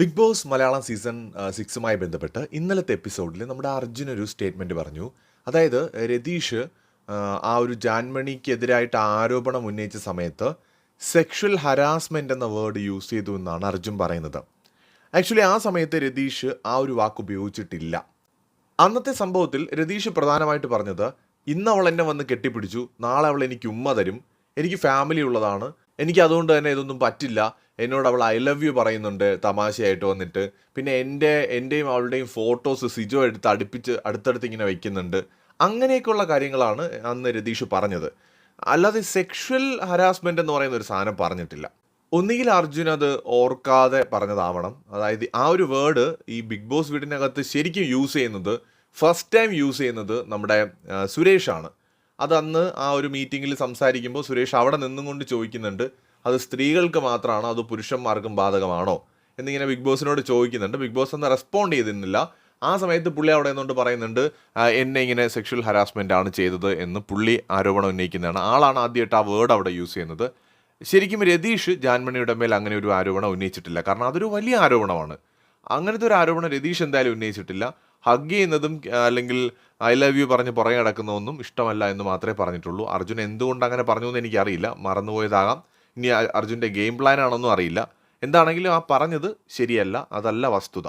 Big boss Malayalam season സിക്സുമായി ബന്ധപ്പെട്ട് ഇന്നലത്തെ എപ്പിസോഡിൽ നമ്മുടെ അർജുൻ ഒരു സ്റ്റേറ്റ്മെന്റ് പറഞ്ഞു. അതായത് രതീഷ് ആ ഒരു ജാൻമണിക്കെതിരായിട്ട് ആരോപണം ഉന്നയിച്ച സമയത്ത് സെക്ഷൽ ഹരാസ്മെന്റ് എന്ന വേർഡ് യൂസ് ചെയ്തു എന്നാണ് അർജുൻ പറയുന്നത്. ആക്ച്വലി ആ സമയത്ത് രതീഷ് ആ ഒരു വാക്ക് ഉപയോഗിച്ചിട്ടില്ല. അന്നത്തെ സംഭവത്തിൽ രതീഷ് പ്രധാനമായിട്ട് പറഞ്ഞത് ഇന്ന് അവൾ എന്നെ വന്ന് കെട്ടിപ്പിടിച്ചു നാളെ അവൾ എനിക്ക് ഉമ്മ തരും എനിക്ക് ഫാമിലി ഉള്ളതാണ് എനിക്ക് അതുകൊണ്ട് തന്നെ ഇതൊന്നും പറ്റില്ല എന്നോട് അവൾ ഐ ലവ് യു പറയുന്നുണ്ട് തമാശയായിട്ട് വന്നിട്ട്. പിന്നെ എന്റെ എന്റെയും അവളുടെയും ഫോട്ടോസ് സിജോ എടുത്ത് അടുപ്പിച്ച് അടുത്തടുത്ത് ഇങ്ങനെ വയ്ക്കുന്നുണ്ട് അങ്ങനെയൊക്കെയുള്ള കാര്യങ്ങളാണ് അന്ന് രതീഷ് പറഞ്ഞത്. അല്ലാതെ സെക്ഷൽ ഹരാസ്മെന്റ് എന്ന് പറയുന്ന ഒരു സാധനം പറഞ്ഞിട്ടില്ല. ഒന്നുകിൽ അർജുൻ അത് ഓർക്കാതെ പറഞ്ഞതാവണം. അതായത് ആ ഒരു വേർഡ് ഈ ബിഗ് ബോസ് വീടിനകത്ത് ശരിക്കും യൂസ് ചെയ്യുന്നത് ഫസ്റ്റ് ടൈം യൂസ് ചെയ്യുന്നത് നമ്മുടെ സുരേഷാണ്. അത് അന്ന് ആ ഒരു മീറ്റിങ്ങിൽ സംസാരിക്കുമ്പോൾ സുരേഷ് അവിടെ നിന്നും കൊണ്ട് ചോദിക്കുന്നുണ്ട് അത് സ്ത്രീകൾക്ക് മാത്രമാണോ അത് പുരുഷന്മാർക്കും ബാധകമാണോ? എന്നിങ്ങനെ ബിഗ് ബോസിനോട് ചോദിക്കുന്നുണ്ട്. ബിഗ് ബോസ് ഒന്ന് റെസ്പോണ്ട് ചെയ്തിരുന്നില്ല. ആ സമയത്ത് പുള്ളി അവിടെ നിന്നുകൊണ്ട് പറയുന്നുണ്ട് എന്നെ ഇങ്ങനെ സെക്ഷൽ ഹരാസ്മെന്റ് ആണ് ചെയ്തത് എന്ന് പുള്ളി ആരോപണം ഉന്നയിക്കുന്നതാണ്. ആളാണ് ആദ്യമായിട്ട് ആ വേർഡ് അവിടെ യൂസ് ചെയ്യുന്നത്. ശരിക്കും രതീഷ് ജാൻമണിയുടെ മേൽ അങ്ങനെ ഒരു ആരോപണം ഉന്നയിച്ചിട്ടില്ല. കാരണം അതൊരു വലിയ ആരോപണമാണ്. അങ്ങനത്തെ ഒരു ആരോപണം രതീഷ് എന്തായാലും ഉന്നയിച്ചിട്ടില്ല. ഹഗ് ചെയ്യുന്നതും അല്ലെങ്കിൽ ഐ ലവ് യു പറഞ്ഞ് പുറകെ കിടക്കുന്നതൊന്നും ഇഷ്ടമല്ല എന്ന് മാത്രമേ പറഞ്ഞിട്ടുള്ളൂ. അർജുൻ എന്തുകൊണ്ട് അങ്ങനെ പറഞ്ഞു എന്ന് എനിക്കറിയില്ല. മറന്നുപോയതാകാം. ഇനി അർജുന്റെ ഗെയിം പ്ലാൻ ആണെന്നും അറിയില്ല. എന്താണെങ്കിലും ആ പറഞ്ഞത് ശരിയല്ല അതല്ല വസ്തുത.